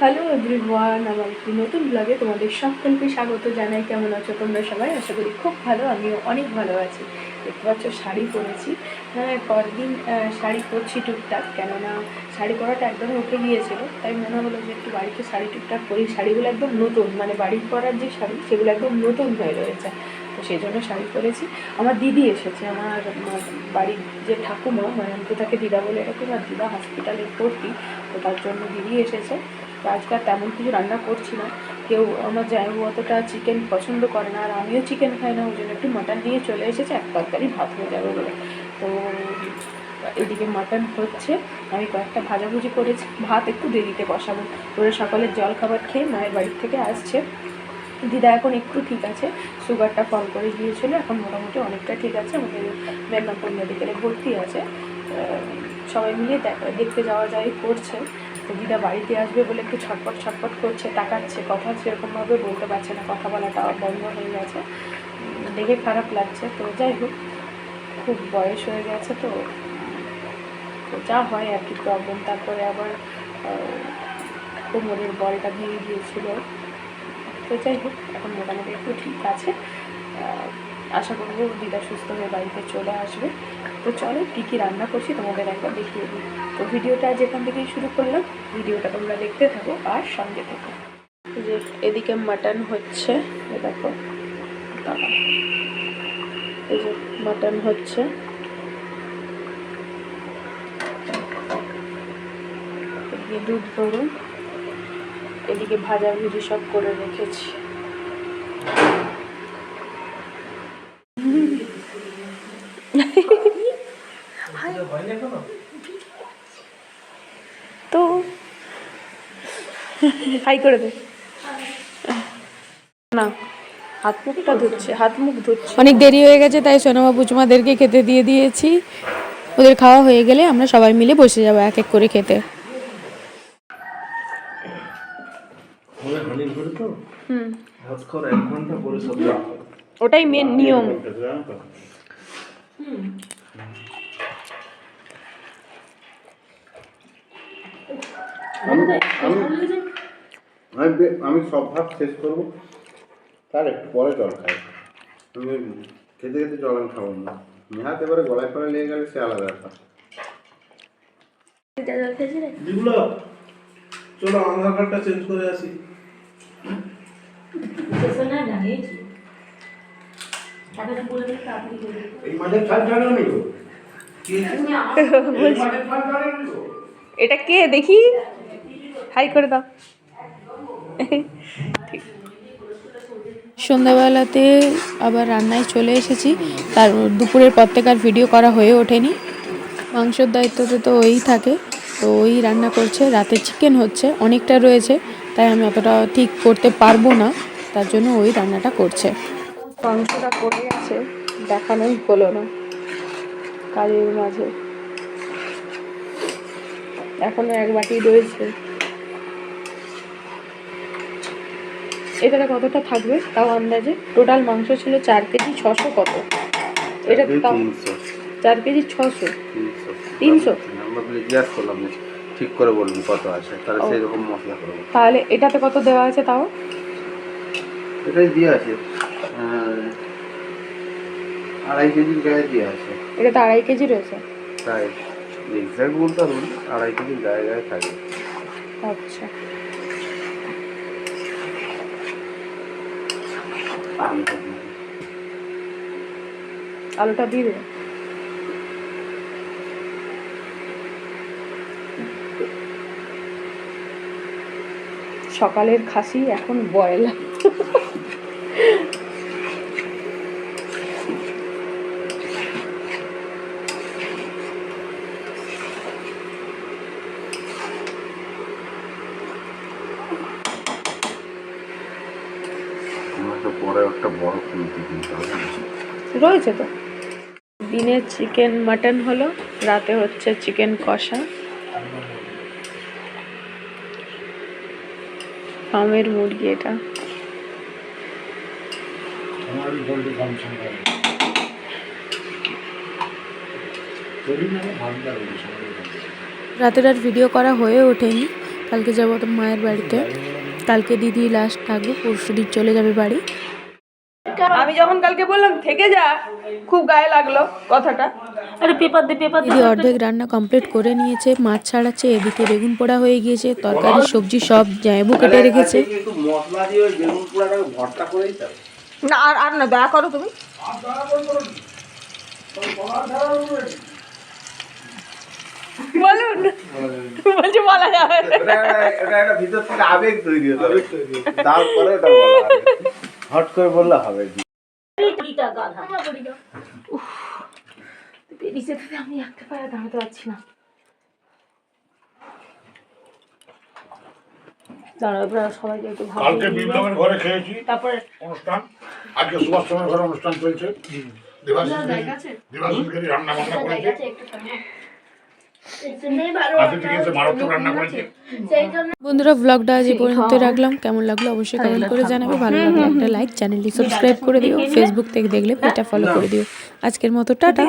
Hello everyone আমার একটি নতুন ব্লগে তোমাদের সকলকে স্বাগত জানাই। কেমন আছো তোমরা সবাই? আশা করি খুব ভালো, আমিও অনেক ভালো আছি। দেখতে পাচ্ছ, শাড়ি পরেছি। হ্যাঁ পরদিন শাড়ি পরছি টুকটাক, কেননা শাড়ি পরাটা একদমই উঠে গিয়েছিল তাই মনে হলো যে একটু বাড়িতে শাড়ি টুকটাক পরি। শাড়িগুলো একদম নতুন মানে বাড়ির পরার যে শাড়ি, সেগুলো একদম নতুন হয়ে রয়েছে। তো সেই জন্য শাড়ি পরেছি। আমার দিদি এসেছে, আমার বাড়ির যে ঠাকুমা মানে আমি তো তাকে দিদা বলে রাখি আমার দিদা হসপিটালে ভর্তি। তো তার জন্য দিদি এসেছে। আজকে আর তেমন কিছু রান্না করছি না। কেউ আমার জামাইবাবু অতটা চিকেন পছন্দ করে না, আর আমিও চিকেন খাই না, ওই জন্য একটু মাটন নিয়ে চলে এসেছে, এক তরকারি ভাত হয়ে যাবে বলে। তো এদিকে মাটন হচ্ছে, আমি কয়েকটা ভাজাভুজি করেছি, ভাত একটু দেরিতে বসাবো। ওরা সকালের জল খাবার খেয়ে মায়ের বাড়ির থেকে আসছে। দিদা এখন একটু ঠিক আছে, সুগারটা ফল করে গিয়েছিল এখন মোটামুটি অনেকটা ঠিক আছে, আমাদের মেদিনীপুর মেডিকেলে ভর্তি আছে। সবাই মিলে দেখ- দেখতে যাওয়া যায় করছে। তো দিদা বাড়িতে আসবে বলে একটু ছটপট ছটপট করছে, তাকাচ্ছে, কথা সেরকমভাবে বলতে পারছে না, কথা বলাটা বন্ধ হয়ে গেছে। দেখে খারাপ লাগছে। তো যাই হোক, খুব বয়স হয়ে গেছে তো। যা হয় আর কি প্রবলেম তারপরে আবার কোমরের বলটা ভেঙে গিয়েছিল। তো যাই হোক, এখন মোটামুটি একটু ঠিক আছে। আশা করব দিদা সুস্থ হয়ে বাড়িতে চলে আসবে। তো চলো, কী কী রান্না করছি তোমাদের একবার দেখিয়ে দিই। তো ভিডিওটা আজ এখান থেকেই শুরু করলাম। ভিডিওটা তোমরা দেখতে থাকো আর সঙ্গে থাকো। যে এদিকে মাটন হচ্ছে দেখো এই যে মাটন হচ্ছে। দুধ গরম, এদিকে ভাজা ভুজি সব করে রেখেছি। তো হাই করে দে। না হাত মুখটা ধুচ্ছে হাত মুখ ধুচ্ছে অনেক দেরি হয়ে গেছে তাই সোনামা পুচমাদেরকে খেতে দিয়ে দিয়েছি। ওদের খাওয়া হয়ে গেলে আমরা সবাই মিলে বসে যাব এক এক করে খেতে। ওটাই মেন নিয়ম? আমি সব ভাত শেষ করব। তার একটু পরে জল খাই। আমি খেতে খেতে জল আমি খাব না। নেহাত এবারে গলায় ফলে লেগে গেলে সে আলাদা ব্যাপার। বিপ্লব চলো আধার কার্ডটা চেঞ্জ করে আসি। নি? এটা কে? দেখি। হাই করে দাও। সন্ধ্যাবেলাতে আবার রান্নায় চলে এসেছি। তার দুপুরের পর থেকে আর ভিডিও করা হয়ে ওঠেনি। মাংসর দায়িত্বতে তো ওই থাকে। তো ওই রান্না করছে। রাতে চিকেন হচ্ছে। অনেকটা রয়েছে। তাই আমি অতটা ঠিক করতে পারব না। তার জন্য ওই রান্নাটা করছে। মাংসটা পড়ে আছে দেখানোই হলো না কাজের মাঝে। এখনও এক বাটি রয়েছে। এটাতে কতটা থাকবে? তাও আন্দাজে। টোটাল মাংস ছিল চার কেজি ছশো কত? এটা তাও চার কেজি ছশো? তিনশো। জিজ্ঞাসা করলাম ঠিক করে বলুন কত আছে তাহলে ও। সেই রকম মশলা করব। তাহলে এটাতে কত দেওয়া আছে তাও? এটাই দিয়ে আছে। আড়াই কেজির গায়ে দিয়ে আছে। এটাতে আড়াই কেজি রয়েছে? তাই এক্সাক্ট বলতে পারব আড়াই কেজির গায়ে গায়ে থাকে। আচ্ছা। আলুটা দিয়ে দেবো। সকালের খাসি এখন বয়েল পরে একটা বড় খুলতে কিনতে হবে। রয়েছে তো। দিনে চিকেন মাটন হলো রাতে হচ্ছে চিকেন কষা। ফার্মের মুরগি এটা। রাতের আর ভিডিও করা হয়ে ওঠেনি। কালকে যাব তো মায়ের বাড়িতে। কালকে দিদি লাস্ট থাকবে পরশু দিন চলে যাবে বাড়ি। আমি যখন কালকে বললাম থেকে যা। খুব গায়ে লাগল কথাটা। আরে পেপার দে পেপার দে দিদি অর্ধেক রান্না কমপ্লিট করে নিয়েছে মাছ ছাড়াচ্ছে এদিকে বেগুন পোড়া হয়ে গিয়েছে তরকারি সবজি সব জায়বু কেটে রেখেছে। একটু মশলা দিয়ে ওই বেগুন পোড়াটাকে ভর্তা করেই না আর আর না দয়া করো তুমি। বলুন। বলছি বলা যাবে না। এটা এটা একটা ভিতর থেকে আবেগ তৈরি হতে তারপরে ওটা বলা। হবে হট করে বললে হবে দে, আমি একটা পায়ে দাঁড়াতে পারছি না সবাইকে একটু কালকে বিপ্লবের ঘরে খেয়েছি। তারপরে? অনুষ্ঠান। আজকে ঘরে অনুষ্ঠান চলছে। দেবাশিস রান্না বান্না করেছে আজকে এসে মারাত্মক রান্না করেছে বন্ধুরা ব্লগটা আজ পর্যন্ত রাখলাম। কেমন লাগল অবশ্যই কমেন্ট করে জানাবে। ভালো লাগল একটা লাইক চ্যানেলটি সাবস্ক্রাইব করে দিও। ফেসবুক থেকে দেখলে পেজটা ফলো করে দিও। আজকের মতো টাটা।